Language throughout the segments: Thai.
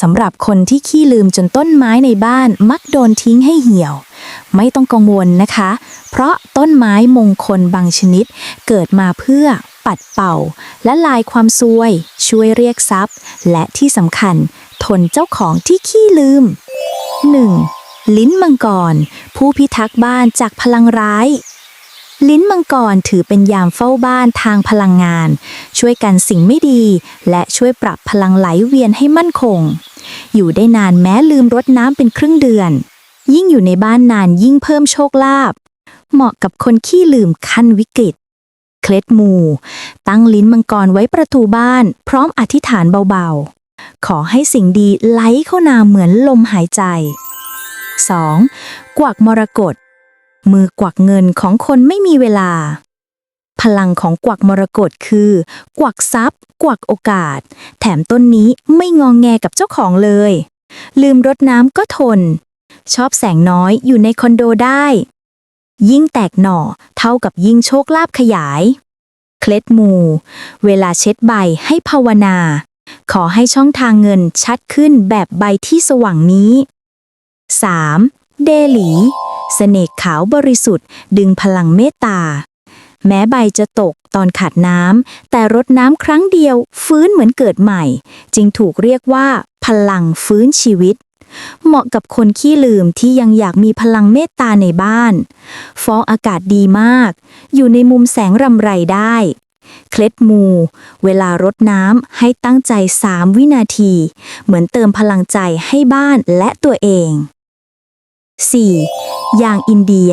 สำหรับคนที่ขี้ลืมจนต้นไม้ในบ้านมักโดนทิ้งให้เหี่ยว ไม่ต้องกังวลนะคะ เพราะต้นไม้มงคลบางชนิด เกิดมาเพื่อปัดเป่า และลายความซวย ช่วยเรียกทรัพย์ และที่สำคัญ ทนเจ้าของที่ขี้ลืม 1. ลิ้นมังกร ผู้พิทักษ์บ้านจากพลังร้าย ลิ้นมังกรถือเป็นยามเฝ้าบ้านทางพลังงาน ช่วยกันสิ่งไม่ดี และช่วยปรับพลังไหลเวียนให้มั่นคง อยู่ได้นานแม้ลืมรดน้ำเป็นครึ่งเดือน ยิ่งอยู่ในบ้านนานยิ่งเพิ่มโชคลาภเหมาะกับคนขี้ลืมขั้นวิกฤต เคล็ดมู ตั้งลิ้นมังกรไว้ประตูบ้าน พร้อมอธิษฐานเบาๆ ขอให้สิ่งดีไหลเข้านาเหมือนลมหายใจ 2. กวักมรกต มือกวักเงินของคนไม่มีเวลา พลังของกวักมรกตคือ กวักทรัพย์ กวักโอกาส แถมต้นนี้ไม่งองแงกับเจ้าของเลย ลืมรดน้ำก็ทน ชอบแสงน้อยอยู่ในคอนโดได้ ยิ่งแตกหน่อเท่ากับยิ่งโชคลาภขยาย เคล็ดมู เวลาเช็ดใบให้ภาวนา ขอให้ช่องทางเงินชัดขึ้นแบบใบที่สว่างนี้ 3. เดหลี เสน่ห์ขาวบริสุทธิ์ ดึงพลังเมตตา แม้ใบจะตกตอนขาดน้ำ แต่รดน้ำครั้งเดียว ฟื้นเหมือนเกิดใหม่ จึงถูกเรียกว่า พลังฟื้นชีวิต เหมาะกับคนขี้ลืมที่ยังอยากมีพลังเมตตาในบ้าน ฟองอากาศดีมาก อยู่ในมุมแสงรำไรได้เคล็ดมู เวลารดน้ำให้ตั้งใจ 3 วินาที เหมือนเติมพลังใจให้บ้านและตัวเอง 4. อย่างอินเดีย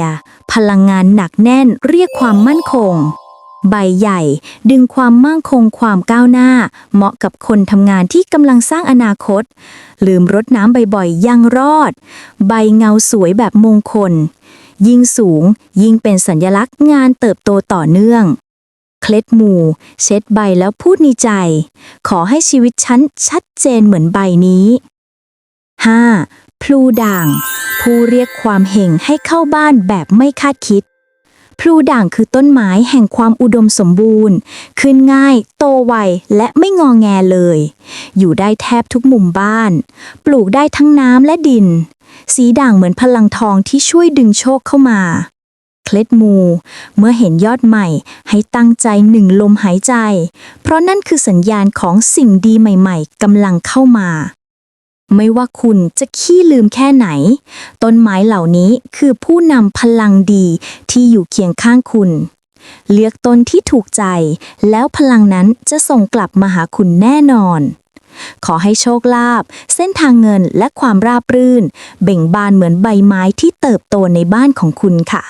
พลังงานหนักแน่นเรียกความมั่นคง ใบใหญ่ ดึงความมั่งคงความก้าวหน้า เหมาะกับคนทำงานที่กำลังสร้างอนาคต ลืมรดน้ำบ่อยๆยังรอด ใบเงาสวยแบบมงคล ยิ่งสูง ยิ่งเป็นสัญลักษณ์งานเติบโตต่อเนื่องเคล็ดหมู่เช็ดใบแล้วพูดในใจ ขอให้ชีวิตฉันชัดเจนเหมือนใบนี้ 5. พลูด่าง ผู้เรียกความเห่งให้เข้าบ้านแบบไม่คาดคิด พลูด่างคือต้นไม้แห่งความอุดมสมบูรณ์ ขึ้นง่าย โตไวและไม่งองแงเลย อยู่ได้แทบทุกมุมบ้าน ปลูกได้ทั้งน้ำและดิน สีด่างเหมือนพลังทองที่ช่วยดึงโชคเข้ามา เคล็ดมู เมื่อเห็นยอดใหม่ให้ตั้งใจหนึ่งลมหายใจ เพราะนั่นคือสัญญาณของสิ่งดีใหม่ ๆกำลังเข้ามา ไม่ว่าคุณจะขี้ลืมแค่ไหน ต้นไม้เหล่านี้คือผู้นำพลังดีที่อยู่เคียงข้างคุณ เลือกต้นที่ถูกใจ แล้วพลังนั้นจะส่งกลับมาหาคุณแน่นอน ขอให้โชคลาภเส้นทางเงินและความราบรื่น เบ่งบานเหมือนใบไม้ที่เติบโตในบ้านของคุณค่ะ